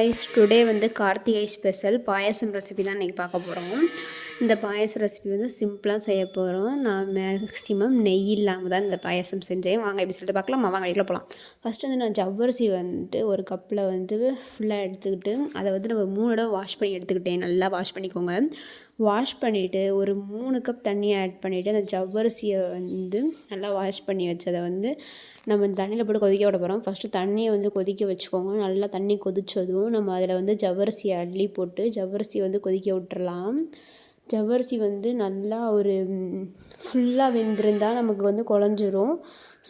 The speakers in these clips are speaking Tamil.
காய்ஸ் டுடே வந்து கார்த்திகை ஸ்பெஷல் பாயாசம் ரெசிபி தான் இன்றைக்கி பார்க்க போகிறோம் இந்த பாயசம் ரெசிபி வந்து சிம்பிளாக செய்ய போகிறோம் நான் மேக்ஸிமம் நெய் இல்லாமல் தான் இந்த பாயசம் செஞ்சேன். வாங்க எப்படி சொல்லிட்டு பார்க்கலாம்? வாங்க போகலாம் ஃபஸ்ட்டு வந்து நான் ஜவ்வரிசி வந்துட்டு ஒரு கப்பில் வந்து ஃபுல்லாக எடுத்துக்கிட்டு அதை வந்து நம்ம மூணு தடவை வாஷ் பண்ணி எடுத்துக்கிட்டேன். நல்லா வாஷ் பண்ணிக்கோங்க. வாஷ் பண்ணிவிட்டு ஒரு மூணு கப் தண்ணியை ஆட் பண்ணிவிட்டு அந்த ஜவ்வரிசியை வந்து நல்லா வாஷ் பண்ணி வச்சதை வந்து நம்ம தண்ணியில் போட்டு கொதிக்க விட போகிறோம் ஃபஸ்ட்டு தண்ணியை வந்து கொதிக்க வச்சுக்கோங்க. நல்லா தண்ணி கொதித்ததும் நம்ம அதில் வந்து ஜவ்வரிசியை அள்ளி போட்டு ஜவ்வரிசியை வந்து கொதிக்க விட்டுறலாம். ஜவ்வரிசி வந்து நல்லா ஒரு ஃபுல்லாக வெந்திருந்தால் நமக்கு வந்து குழஞ்சிரும்.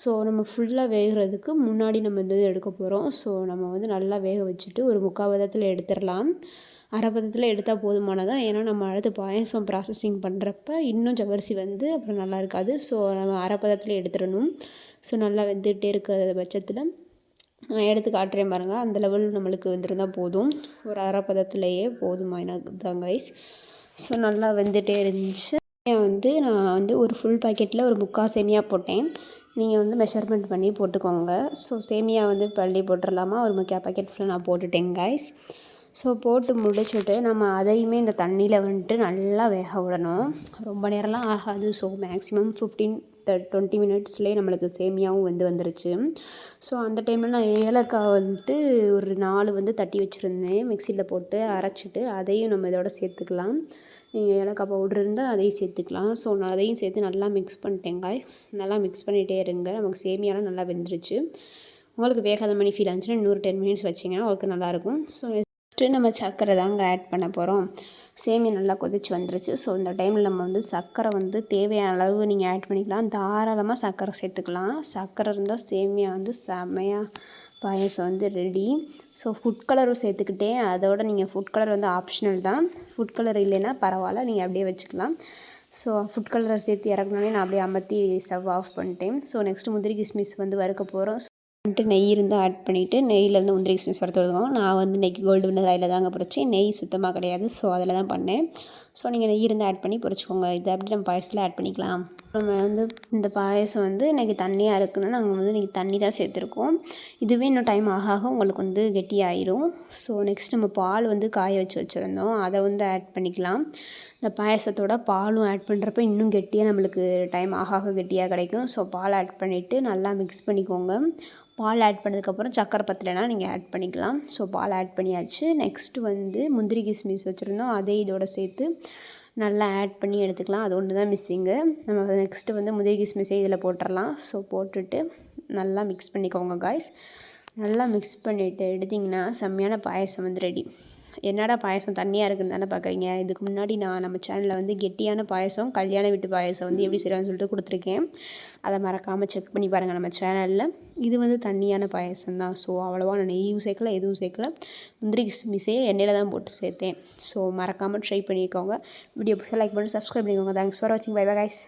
ஸோ நம்ம ஃபுல்லாக வேகிறதுக்கு முன்னாடி நம்ம வந்து எடுக்க போகிறோம் ஸோ நம்ம வந்து நல்லா வேக வச்சுட்டு ஒரு முக்கால் பதத்தில் எடுத்துடலாம். அரை பதத்தில் எடுத்தால் போதுமானதான் ஏன்னா நம்ம அடுத்து பாயசம் ப்ராசஸிங் பண்ணுறப்ப இன்னும் ஜவ்வரிசி வந்து அப்புறம் நல்லா இருக்காது. ஸோ நம்ம அரை பதத்தில் எடுத்துடணும். ஸோ நல்லா வெந்துகிட்டே இருக்கிற பட்சத்தில் நான் எடுத்து காட்டுறேன் பாருங்கள் அந்த லெவல் நம்மளுக்கு வந்துருந்தால் போதும். ஒரு அரை பதத்துலேயே போதுமா எனக்கு தான் கைஸ் ஸோ நல்லா வெந்துகிட்டே இருந்துச்சு. வந்து நான் வந்து ஒரு ஃபுல் பாக்கெட்டில் ஒரு முக்கால் சேமியா போட்டேன். நீங்கள் வந்து மெஷர்மெண்ட் பண்ணி போட்டுக்கோங்க. ஸோ சேமியா வந்து பள்ளி போட்டுடலாமா ஒரு முக்கால் பாக்கெட் ஃபுல்லாக நான் போட்டுட்டேன் கைஸ் ஸோ போட்டு முடிச்சுட்டு நம்ம அதையுமே இந்த தண்ணியில் வந்துட்டு நல்லா வேக விடணும். ரொம்ப நேரம்லாம் ஆகாது. So maximum fifteen to twenty மினிட்ஸ்லேயே நம்மளுக்கு சேமியாவும் வந்து வந்துருச்சு. ஸோ அந்த டைமில் நான் ஏலக்காய் வந்துட்டு ஒரு நாலு வந்து தட்டி வச்சுருந்தேன். மிக்சியில் போட்டு அரைச்சிட்டு அதையும் நம்ம இதோட சேர்த்துக்கலாம். நீங்கள் ஏலக்காய் பவுட்ரு இருந்தால் அதையும் சேர்த்துக்கலாம். ஸோ நான் அதையும் சேர்த்து நல்லா மிக்ஸ் பண்ணிட்டேங்க நல்லா மிக்ஸ் பண்ணிகிட்டே இருங்க. நமக்கு சேமியாலாம் நல்லா வெந்துருச்சு. உங்களுக்கு வேகாத மணி ஃபீல் ஆச்சுன்னா இன்னொரு டென் மினிட்ஸ் வச்சிங்கன்னா உங்களுக்கு நல்லாயிருக்கும் ஸோ ஃபஸ்ட்டு நம்ம சர்க்கரை தாங்க ஆட் பண்ண போகிறோம் சேமியா நல்லா கொதிச்சு வந்துருச்சு. ஸோ இந்த டைமில் நம்ம வந்து சர்க்கரை வந்து தேவையான அளவு நீங்கள் ஆட் பண்ணிக்கலாம். தாராளமாக சர்க்கரை சேர்த்துக்கலாம். சர்க்கரை இருந்தால் சேமியா வந்து செம்மையாக பாயசம் வந்து ரெடி ஸோ ஃபுட் கலரும் சேர்த்துக்கிட்டேன். அதோட நீங்கள் ஃபுட் கலர் வந்து ஆப்ஷனல் தான். ஃபுட் கலர் இல்லைன்னா பரவாயில்ல. நீங்கள் அப்படியே வச்சுக்கலாம். ஸோ ஃபுட் கலரை சேர்த்து இறக்கணுன்னே நான் அப்படியே அமர்த்தி ஸ்டவ் ஆஃப் பண்ணிட்டேன். ஸோ நெக்ஸ்ட் முந்திரி கிஸ்மிஸ் வந்து வறுக்க போகிறோம் வந்துட்டு நெய் இருந்தால் ஆட் பண்ணிவிட்டு நெய்யிலேருந்து முந்திரி கிஸ்மிஸ் வறுத்து விடுவோம் நான் வந்து இன்றைக்கி கோல்டு வினர் அதில் தாங்க பொறிச்சேன் நெய் சுத்தமாக கிடையாது. ஸோ அதில் தான் பண்ணேன். ஸோ நீங்கள் நெய் இருந்தால் ஆட் பண்ணி பொறிச்சிக்கோங்க. இதை அப்படி நம்ம பாயசத்தில் ஆட் பண்ணிக்கலாம். நம்ம வந்து இந்த பாயசம் வந்து இன்றைக்கி தண்ணியாக இருக்குன்னா நாங்கள் வந்து இன்றைக்கி தண்ணி தான் சேர்த்துருக்கோம். இதுவே இன்னும் டைம் ஆக ஆக உங்களுக்கு வந்து கெட்டியாயிரும். ஸோ நெக்ஸ்ட் நம்ம பால் வந்து காய வச்சு வச்சுருந்தோம். அதை வந்து ஆட் பண்ணிக்கலாம். இந்த பாயசத்தோட பாலும் ஆட் பண்ணுறப்ப இன்னும் கெட்டியாக நம்மளுக்கு டைம் ஆக ஆக கெட்டியாக கிடைக்கும். ஸோ பால் ஆட் பண்ணிவிட்டு நல்லா மிக்ஸ் பண்ணிக்கோங்க. பால் ஆட் பண்ணதுக்கப்புறம் சக்கரை பத்தலைனா நீங்கள் ஆட் பண்ணிக்கலாம். ஸோ பால் ஆட் பண்ணியாச்சு. நெக்ஸ்ட்டு வந்து முந்திரி கிஸ்மிஸ் வச்சுருந்தோம். அதே இதோட சேர்த்து நல்லா ஆட் பண்ணி எடுத்துக்கலாம். அது ஒன்று தான் மிஸ்ஸிங்கு நம்ம நெக்ஸ்ட்டு வந்து முந்திரி கிஸ்மிஸே இதில் போட்டுடலாம் ஸோ போட்டுட்டு நல்லா மிக்ஸ் பண்ணிக்கோங்க காய்ஸ் நல்லா மிக்ஸ் பண்ணிவிட்டு எடுத்திங்கன்னா செம்மையான பாயசம் வந்து ரெடி என்னடா பாயசம் தண்ணியாக இருக்குன்னு தானே பார்க்குறீங்க இதுக்கு முன்னாடி நான் நம்ம சேனலில் வந்து கெட்டியான பாயசம் கல்யாண வீட்டு பாயசம் வந்து எப்படி செய்கிறான்னு சொல்லிட்டு கொடுத்துருக்கேன். அதை மறக்காமல் செக் பண்ணி பாருங்கள் நம்ம சேனலில் இது வந்து தண்ணியான பாயசம் தான். ஸோ அவ்வளோவா நான் நெய்யும் சேர்க்கல எதுவும் சேர்க்கல. முந்திரி கிஸ்மிஸே எண்ணெயில் தான் போட்டு சேர்த்தேன். ஸோ மறக்காமல் ட்ரை பண்ணிக்கோங்க. வீடியோ புதுசாக லைக் பண்ணி சப்ஸ்கிரைப் பண்ணிக்கோங்க. தேங்க்ஸ் ஃபார் வாட்சிங் பை பை கைஸ்